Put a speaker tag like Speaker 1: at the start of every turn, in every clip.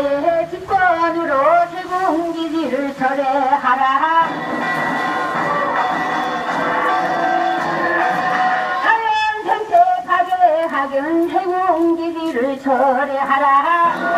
Speaker 1: 나의 직권으로 제공기지를 철회하라. 자연 생태 파괴하긴 해공기지를 철회하라.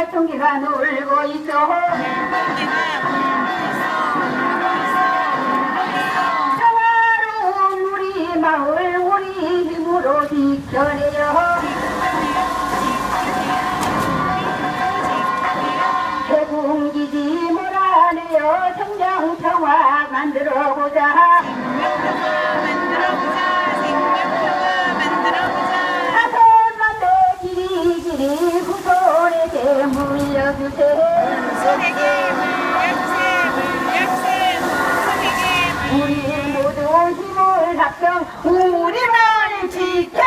Speaker 1: 사춘기가 놀고 있어. 평화로운 우리 마을 우리 힘으로 지켜내요 대공기지 몰아내요 성장 평화 만들어보자.
Speaker 2: 음, 음, 음.
Speaker 1: 우리 모두 힘을 합쳐 우리만 지켜.